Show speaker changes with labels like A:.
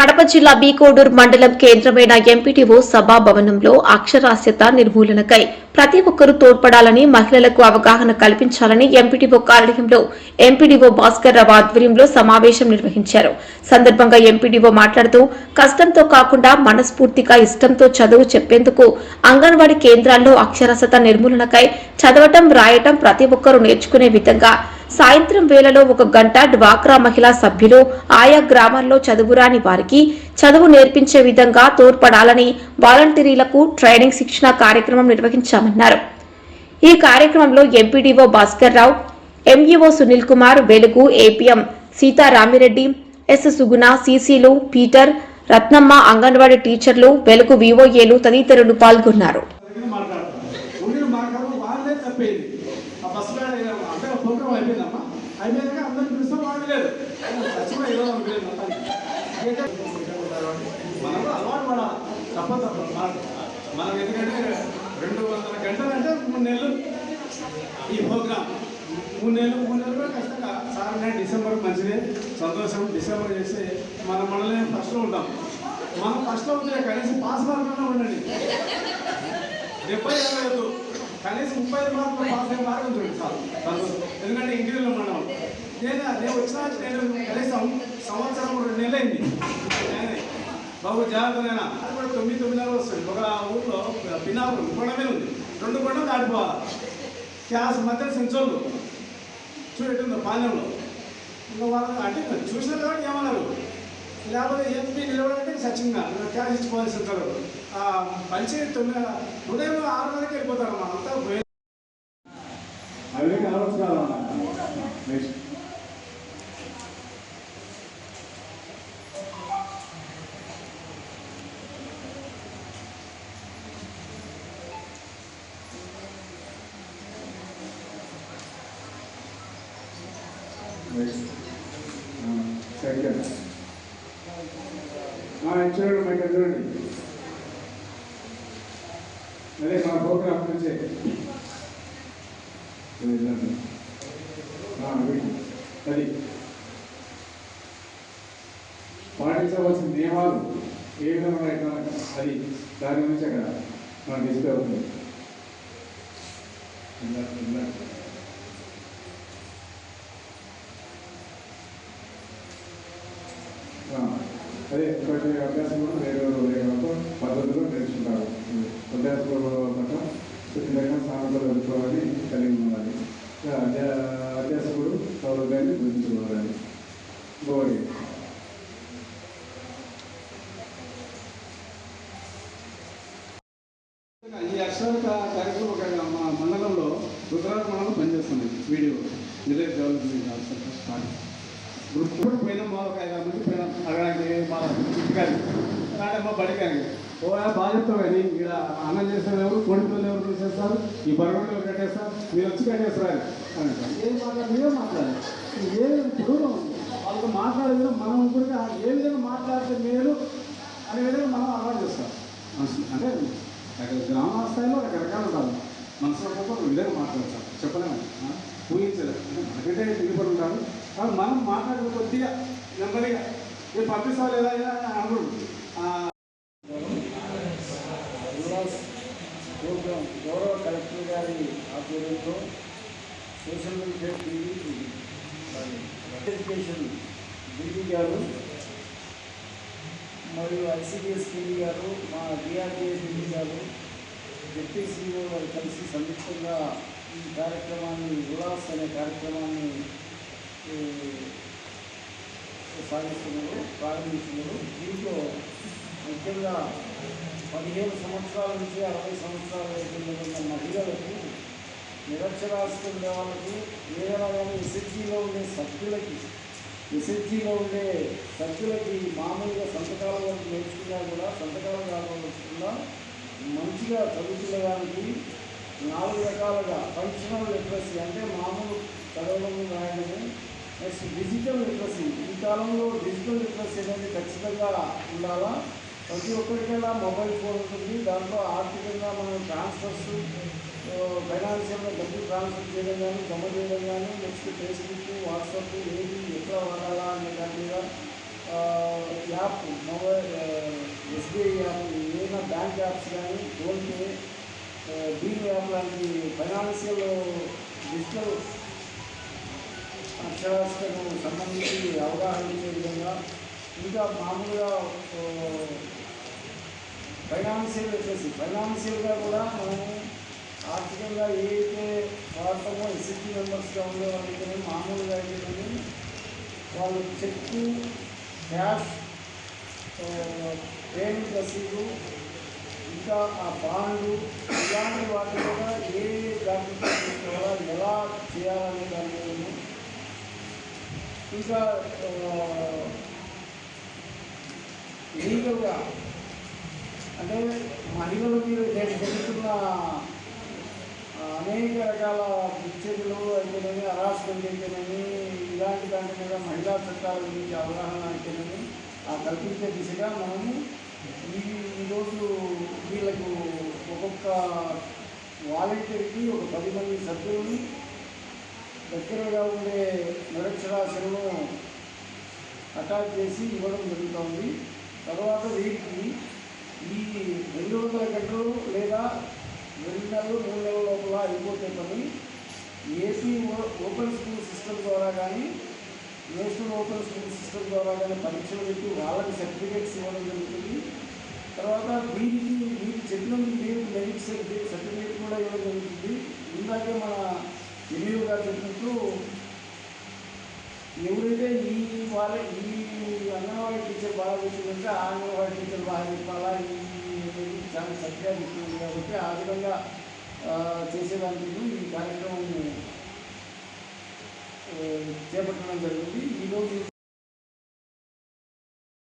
A: కడప జిల్లా బీకోడూరు మండలం కేంద్రమైన ఎంపీటీఓ సభా భవనంలో అక్షరాస్యత నిర్మూలనకై ప్రతి ఒక్కరూ తోడ్పడాలని మహిళలకు అవగాహన కల్పించాలని ఎంపీటీఓ కార్యాలయంలో ఎంపీడీఓ భాస్కర్ రావు ఆధ్వర్యంలో సమావేశం నిర్వహించారు. సందర్భంగా ఎంపీడీఓ మాట్లాడుతూ కష్టంతో కాకుండా మనస్ఫూర్తిగా ఇష్టంతో చదువు చెప్పేందుకు అంగన్వాడీ కేంద్రాల్లో అక్షరాస్యత నిర్మూలనకై చదవటం రాయటం ప్రతి ఒక్కరూ నేర్చుకునే విధంగా సాయంత్రం వేళలో ఒక గంట డ్వాక్రా మహిళా సభ్యులు ఆయా గ్రామాల్లో చదువురాని వారికి చదువు నేర్పించే విధంగా తోడ్పడాలని వాలంటీర్లకు ట్రైనింగ్ శిక్షణ కార్యక్రమం నిర్వహించామన్నారు. ఈ కార్యక్రమంలో MPDO Bhaskar Rao MEO Sunil Kumar Velugu APM Sitaramireddy S Suguna సీసీలు Peter Ratnamma anganwadi టీచర్లు వెలుగు వివోఏలు తదితరులు పాల్గొన్నారు
B: దగ్గర మాట్లాడతాం ఉండి మాట్లాడు వాళ్ళే తప్పేది ఆ బస్సు కాడ అంటే ప్రోగ్రామ్ అయిపోయిందమ్మా అయిపోయాక అందరికి పిలుస్తాం వాళ్ళు లేదు సచివ ఏదో అనుకోలేదు మొత్తానికి మనం అలవాటు మన తప్పదు మనం ఎందుకంటే రెండు వందల గంటలు అంటే మూడు నెలలు ఈ ప్రోగ్రామ్. మూడు నెలలు మూడు నెలలు కూడా కష్టంగా సార్ నేను డిసెంబర్ మంచిదే సంతోషం. డిసెంబర్ చేస్తే మనం మనల్ని ఫస్ట్లో ఉంటాం. మనం ఫస్ట్లో ఉంటే కనీసం పాస్ మార్కులు ఉండండి. డెబ్బై లేదు కనీసం ముప్పై ఐదు మార్కులు పాస్ అయ్యే మార్గం చూడండి సార్. సంతోషం. ఎందుకంటే ఇంటీరియర్లో మనం. నేను నేను వచ్చిన నేను కనీసం సంవత్సరం రెండు నెలలైంది. బాబు జాగ్రత్తనైనా అది కూడా తొమ్మిది తొమ్మిదిన్నర వస్తుంది. ఒక ఊళ్ళో పినాపురం కొండమే ఉంది. రెండు కొండలు దాటిపోవాలి. క్యాస్ మధ్య సెంచోళ్ళు. చూడటంలో పాలెంలో. ఇంకా వాళ్ళు అంటే చూసిన కాబట్టి ఏమన్నారు? లేకపోతే ఎంపీ నిలబడంటే సచిన్గా క్యాష్ ఇచ్చుకోవాల్సి ఉంటారు. మంచి తొమ్మిది ఉదయం ఆరు వరకు వెళ్ళిపోతారు అన్నమాట అంతా పోయి- అవి నెక్స్ట్ సెకండ్ చూడండి మీకు చూడండి అదే మా ప్రోగ్రామ్ నుంచే అది పాటించవలసిన నియమాలు ఏ విధంగా అది దాని గురించి అక్కడ మనం డిస్ప్లే అవుతుంది. అదే కొన్ని అభ్యాసంలో వేరే వేరే పద్ధతులు నేర్చుకుంటారు. అభ్యాసంలో పట్ల శుద్ధిగా సామెతలు తెలుసుకోవాలి కలిగి ఉండాలి. అభ్యాసకుడు సౌలభ్యాన్ని గుర్తించుకోవాలి. గోడి ఈ అక్షరాల కార్యక్రమం ఒక మా మండలంలో గుజరాత్ మండలం పనిచేస్తుంది. Video. Village development officer start group కూడా పోయినాం మా ఒక ఐదు మంది పోయినాం. అడగడానికి మా ఇంటికారి అంటే బడికారి ఓ ఆ బాగా చెప్తావు కానీ ఇక్కడ అన్నం చేస్తారు ఎవరు? కోడి పిల్లలు ఎవరు తీసేస్తారు ఈ బరగొండ ఎవరు కట్టేస్తారు? మీరు వచ్చి కట్టేస్తారు అని. ఏం మాట్లాడారు మీరే మాట్లాడారు ఏ ఇప్పుడు వాళ్ళతో మాట్లాడేది మనం కూడా ఏ విధంగా మాట్లాడితే మేలు అనే విధంగా మనం అలవాటు చేస్తాం. అంటే గ్రామ స్థాయిలో రకరకాలు ఉండాలి మనసులో పోతే ఒక విధంగా మాట్లాడతాం చెప్పలేము. ఊహించలేదు అంటే మనకంటే దిగుబడి ఉంటారు. కానీ మనం మాట్లాడే కొద్దిగా నెమ్మదిగా మీరు పంపిస్తావు లేదా అన్నాడు అని
C: ప్రోగ్రాం గౌరవ కలెక్టర్ గారి ఆధ్వర్యంలో social welfare TV education D D గారు మరియు ఐసీడిఎస్ టీవీ గారు మా డిఆర్డిఏ టీవీ గారు డిప్యూటీ గారు కలిసి సంయుక్తంగా ఈ కార్యక్రమాన్ని ఉల్లాస్ అనే కార్యక్రమాన్ని సాగిస్తున్నారు ప్రారంభిస్తున్నారు దీంట్లో ముఖ్యంగా పదిహేను సంవత్సరాల నుంచి అరవై సంవత్సరాల వయసులో ఉన్న మహిళలకు నిరక్షరాస్యులు వాళ్ళకి ఏదైనా కానీ ఉండే సభ్యులకి ఎస్ఎస్జీలో ఉండే సభ్యులకి మామూలుగా సంతకాల వరకు నేర్చుకున్నా కూడా సంతకాలు కాకుండా మంచిగా చదువుకునేదానికి నాలుగు రకాలుగా ఫంక్షనల్ లిటరసీ అంటే మామూలు చదవడం రాయడము నెక్స్ట్ డిజిటల్ లిటరసీ ఈ కాలంలో డిజిటల్ లిటరసీ అనేది ఖచ్చితంగా ఉండాలా? ప్రతి ఒక్కరికైనా మొబైల్ ఫోన్ ఉంటుంది. దాంట్లో ఆర్థికంగా మనం ట్రాన్స్ఫర్స్ ఫైనాన్షియల్గా డబ్బులు ట్రాన్స్ఫర్ చేయడం కానీ జమ చేయడం కానీ నెక్స్ట్ ఫేస్బుక్ వాట్సాప్ ఏది ఎట్లా వాడాలా అనే దాని మీద app mobile S B I app ఏదైనా బ్యాంక్ యాప్స్ కానీ ఫోన్పే బీమ్ భీమ్ యాప్ లాంటి ఫైనాన్షియల్ డిజిటల్ అక్షరాస్యతకు సంబంధించి అవగాహన ఇచ్చే విధంగా ఇంకా మామూలుగా ఆ, ఫైనాన్షియల్ వచ్చేసి ఫైనాన్షియల్గా కూడా మనము ఆర్థికంగా ఏదైతే వాడతామో ఎస్ఎస్టీ మెంబర్స్గా ఉండే వాళ్ళైతే మామూలుగా అయితే వాళ్ళు చెక్కు క్యాష్ పేమెంట్ రసీదు ఇంకా ఆ బాండ్లు ఇలాంటి వాటి కూడా ఏ డాక్యుమెంట్ తీసుకోవాలా ఎలా చేయాలనే దాని మీద ఇంకా లీగల్గా అంటే మహిళల మీద జరుగుతున్న అనేక రకాల దుశ్చర్యలు అయితేనేమి హరాస్మెంట్ అయితేనేమి ఇలాంటి దాని మీద మహిళా చట్టాల గురించి అవగాహన అయితేనేమి ఆ కల్పించే దిశగా మనము ఈ ఈరోజు వీళ్ళకు ఒక్కొక్క వాలంటీర్కి ఒక పది మంది సభ్యులని దగ్గరగా ఉండే నిరక్షరాస్యులను అటాచ్ చేసి ఇవ్వడం జరుగుతుంది. తర్వాత వీటికి ఈ రెండు వందల గంటలు లేదా రెండు నెలలు మూడు నెలల లోపల అయిపోతే పని. ఏపీ ఓపెన్ స్కూల్ సిస్టమ్ ద్వారా కానీ నేషనల్ ఓపెన్ స్కూల్ సిస్టమ్ ద్వారా కానీ పరీక్షలు పెట్టి వాళ్ళకి సర్టిఫికేట్స్ ఇవ్వడం జరుగుతుంది. తర్వాత వీరికి వీరికి చెప్పినందుకు వీరికి మెరిట్ సర్టిఫికేట్ సర్టిఫికేట్ కూడా ఇవ్వడం జరుగుతుంది. ఇందాకే మన తెలివిగా గారు ఎవరైతే ఈ వాళ్ళ ఈ అంగన్వాడీ టీచర్ బాగా చెప్పిందంటే ఆ అంగన్వాడీ టీచర్ బాగా చెప్పాలా? ఈ చాలా చక్కగా చెప్తుంది కాబట్టి ఆ విధంగా చేసేదానికి ఈ కార్యక్రమం చేపట్టడం జరిగింది. ఈరోజు